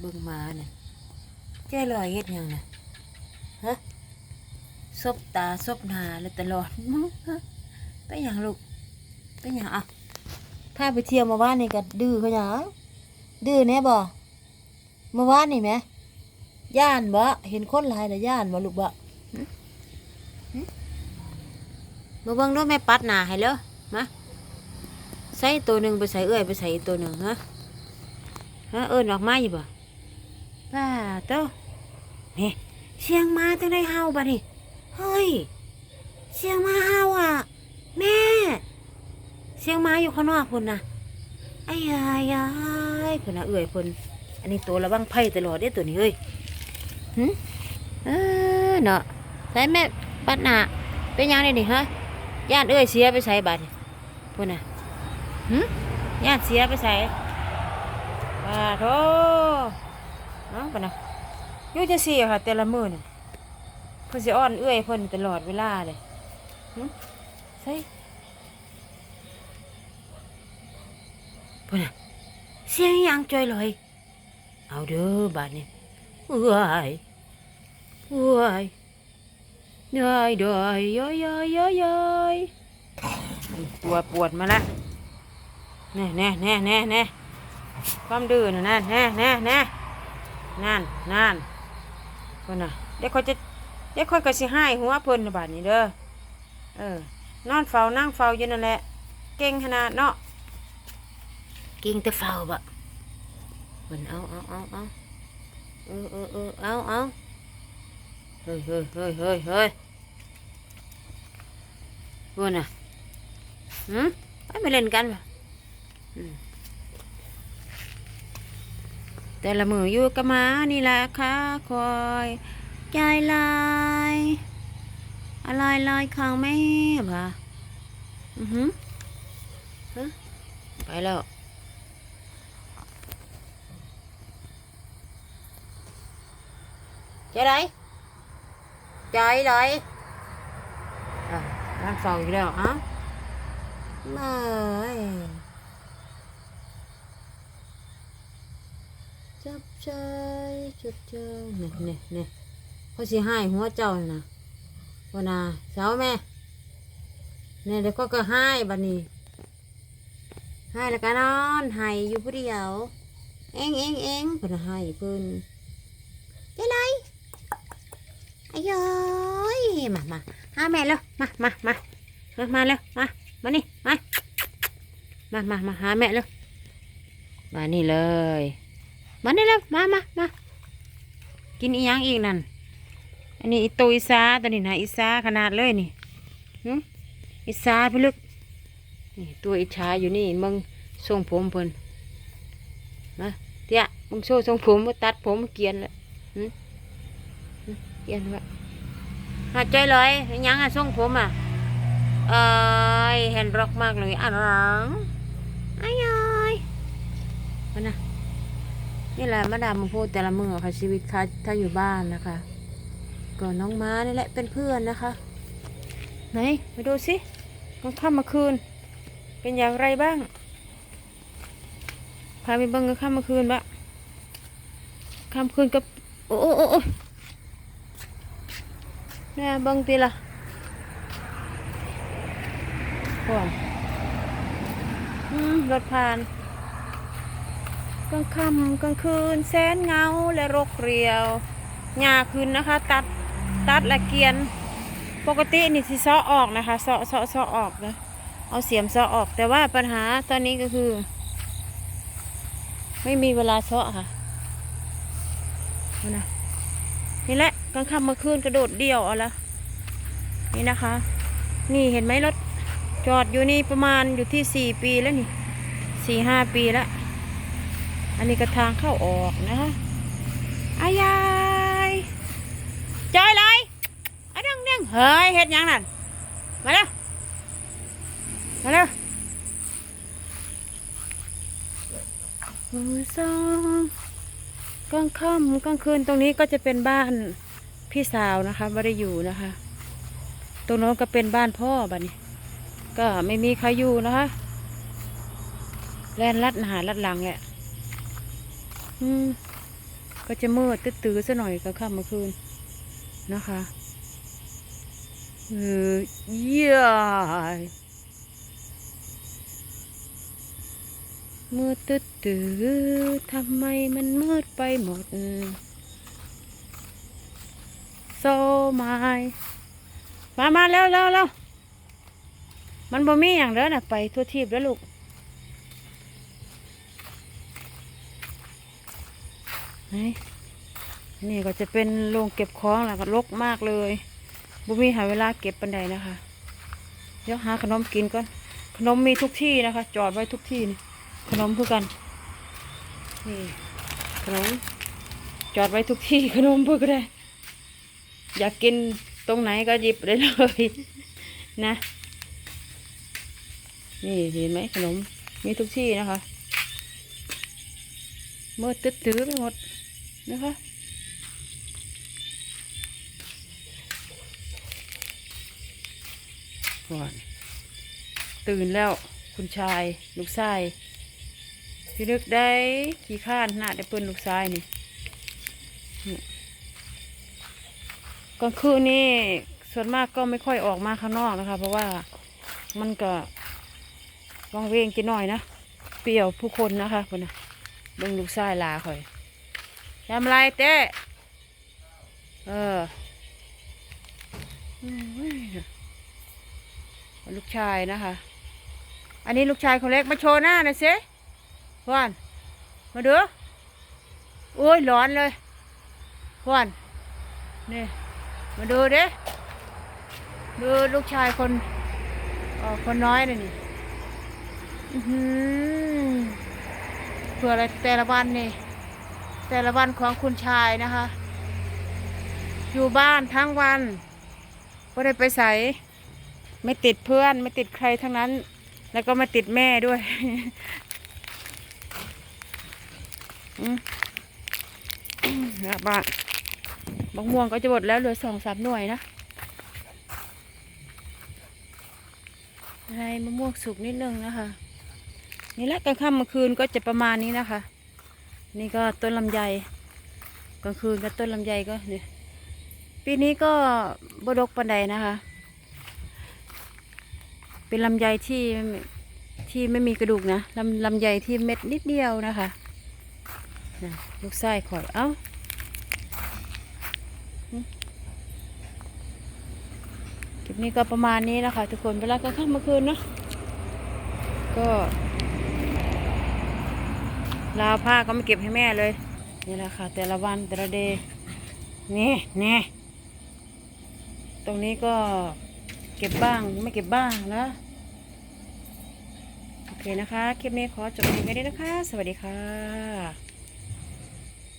เบิ่งมาเนี่ยใจลอยเฮ็ดยังนะฮะซบตาซบหนาเลยตลอดไปหยังลูกไปหยังอะพาไปเที่ยวมาว่านนี่ก็ดื้อเขาหยังดื้อแน่บ่มาว่านนี่แหมย่านบ่เห็นคนหลายแล้วย่านบ่ลูกบ่มาเบิ่งดูแม่ปัดหนาให้เด้อมาใส่ตัวหนึ่งไปใส่เอื้อยไปใส่อีกตัวหนึ่งฮะฮะเอิ้นออกมาอยู่บ่ ป้าเต้านี่เสียงมาจังได๋เฮาบัดนี้เฮ้ย เสียงมาเห่าอะ แม่ เสียงมาอยู่ข้างนอกพุ่นนะไอ้ยายายพุ่นนะเอื่อยพุ่นอันนี้ตัวระวังไพ่ตลอดเด้ตัวนี้เฮ้ยหึเออเนาะใส่แม่ปัดหนาเป็นยังนี่นี่ฮะย่านเอ้อยเสียไปใส่บัดนี่พุ่นนะหึย่านเสียไปใส่ป้าโธ่ เนาะพุ่นน่ะอยู่จะเสียค่ะ แต่ละมื้อน่ะเพิ่นสิอ้อนเอื้อยเพิ่นตลอดเวลาเลยใช่เพิ่นน่ะเสียงยังจ่อยลอย เอาเด้อบาดนี้เอื้อยเอื้อยเด้อยเด้อยย้อยย้อยย้อยย้อยตัวปวดมาละแน่แน่แน่แน่แน่ความดื้อนะแน่แน่แน่ นั่นนั่นเพิ่นน่ะเดี๋ยวเขาจะเดี๋ยวค่อยก็สิให้หัวเพิ่นน่ะบาดนี้เด้อเออนอนเฝ้านั่งเฝ้าอยู่นั่นแหละ เก่งขนาดเนาะเก่งแต่เฝ้าบะเพิ่นเอาเอาเอาเอาเออเออเออเอาเอาเฮ้ยเฮ้ยเฮ้ยเฮ้ยเฮ้ยเพวกน่ะหืมไปเล่นกันปะอืม แต่ละมืออยู่กับมานี่แหละค่ะคอยใจลายอะไรลายข้างแม่บ่ะอือหือฮะไปแล้วใจไหนใจไหนอะนั่งเฝ้าอีกแล้วอะไม่จับ ใจจับใจเนี่ยเนี่ยเนี่ยเขาสิให้หัวเจ้านะวนาเช้าแม่เนี่ยเดี๋ยวเขาก็ให้บัดนี้ให้แล้วก็นอนให้อยู่ผู้เดียว เอ็งเอ็งเอ็งเพิ่นให้เพิ่นจ้าไรอายอยมามาหาแม่แล้วมามามามามาแล้วมามานี่มามามามาหาแม่แล้วมานี่เลย มานี่แล้วมามามากินอีหยังอีกนั่น อันนี้อีโตอีซาตัวนี้นะอีซาขนาดเลยนี่หึอีซาพลึกนี่ตัวอีชาอยู่นี่มึงทรงผมเพิ่นนะเตี้ยมึงโซ่ทรงผมมาตัดผมเกียนละหึหึเกียนละหาใจลอยเห็นยังอะทรงผมอะเอ้ยเห็นร็อกมากเลยอะรังอ้ายอยมันนะ นี่แหละมาดามมาพูดแต่ละมือค่ะชีวิตค่ะถ้าอยู่บ้านนะคะ ก็น้องม้านี่แหละเป็นเพื่อนนะคะ ไหนมาดูสิกลางค่ำเมื่อคืน เป็นอย่างไรบ้าง พาไปเบิ่งกลางค่ำเมื่อคืนบะค่ำคืนกับโอ้โอ้โอ้โอ้เนี่ยเบิ่งตีละห่วงอืมรถผ่าน กลางค่ำกลางคืนแสนเงาและรกเรียวหญ้าขึ้นนะคะ ตัดตัดและเกียน ปกตินี่สิเซาะออกนะคะเซาะเซาะเซาะออกนะเอาเสียมเซาะออก แต่ว่าปัญหาตอนนี้ก็คือ ไม่มีเวลาเซาะค่ะนะนี่แหละกลางค่ำมื่อคืนกระโดดเดี่ยวเอาละนี่นะคะ นี่เห็นไหมรถจอดอยู่นี่ประมาณอยู่ที่สี่ปีแล้วนี่สี่ห้าปีแล้ว อันนี้ก็ทางเข้าออกนะคะอายายจอยเลยไอ้ดังเด้งเฮ้ยเฮ็ดยังนั่นมาเร็วมาเร็วมือสองกลางค่ำกลางคืนตรงนี้ก็จะเป็นบ้านพี่สาวนะคะไม่ได้อยู่นะคะ ตรงโน้นก็เป็นบ้านพ่อบัดนี้ ก็ไม่มีใครอยู่นะคะแล่นลัดหาลัดหลังแหละ ก็จะมืดตื้อๆซะหน่อยกลางค่ำกลางคืนนะคะเออเยี่ยมืดตื้อๆทำไมมันมืดไปหมด โซมายมามาแล้วแล้วแล้วมันบ่มีอย่างเด้อน่ะไปทั่วทีบแล้วลูก นี่ก็จะเป็นโรงเก็บของแล้วก็รกมากเลยบ่มีหาเวลาเก็บปันใดนะคะเดี๋ยวหาขนมกินก่อนขนมมีทุกที่นะคะ จอดไว้ทุกที่นี่ขนมเพื่อกันนี่ขนมจอดไว้ทุกที่ขนมเพื่อก็ได้ อยากกินตรงไหนก็หยิบได้เลยนะ นี่เห็นไหมขนมมีทุกที่นะคะมืดตึ๊ดตื้อไปหมด นะคะก่อนตื่นแล้วคุณชายลูกชายพี่นึกได้ขี่ข้านหน้าได้เปิ้นลูกชายนี่กลางคืนนี่ส่วนมากก็ไม่ค่อยออกมาข้างนอกนะคะ เพราะว่ามันก็วังเวงกินหน่อยนะ เปรี่ยวผู้คนนะคะคนน่ะเบิ่งลูกชายลาข่อย ทำไรเต้เออลูกชายนะคะ อันนี้ลูกชายคนเล็กมาโชว์หน้าหน่อยสิพวนมาดูโอ้ยร้อนเลยพวนนี่มาดูเด้ดูลูกชายคนออคนน้อยเลยนี่อือหือเพื่ออะไรแต่ละวันนี่ แต่ละวันของคุณชายนะคะ อยู่บ้านทั้งวันก็ได้ไปใส่ไม่ติดเพื่อนไม่ติดใครทั้งนั้น แล้วก็ไม่ติดแม่ด้วยอืมนะบ้านบางม่วงก็จะหมดแล้วเหลือสองสามหน่วยนะให้มะม่วงสุกนิดนึงนะคะ นี่แหละกลางค่ำกลางคืนก็จะประมาณนี้นะคะ นี่ก็ต้นลำไยกลางคืนก็ต้นลำไยก็เนี่ยปีนี้ก็บดกปันใดนะคะ เป็นลำไยที่ที่ไม่มีกระดูกนะลำลำไยที่เม็ดนิดเดียวนะคะนะลูกไส้ข่อยเอ้าคลิปนี้ก็ประมาณนี้นะคะทุกคนเวลากลางค่ำกลางคืนเนาะก็ ลาวผ้าก็ไม่เก็บให้แม่เลย นี่แหละค่ะ แต่ละวันแต่ละเดย์นี่นี่ตรงนี้ก็เก็บบ้างไม่เก็บบ้างนะโอเคนะคะ คลิปนี้ขอจบเพียงแค่นี้นะคะ สวัสดีค่ะ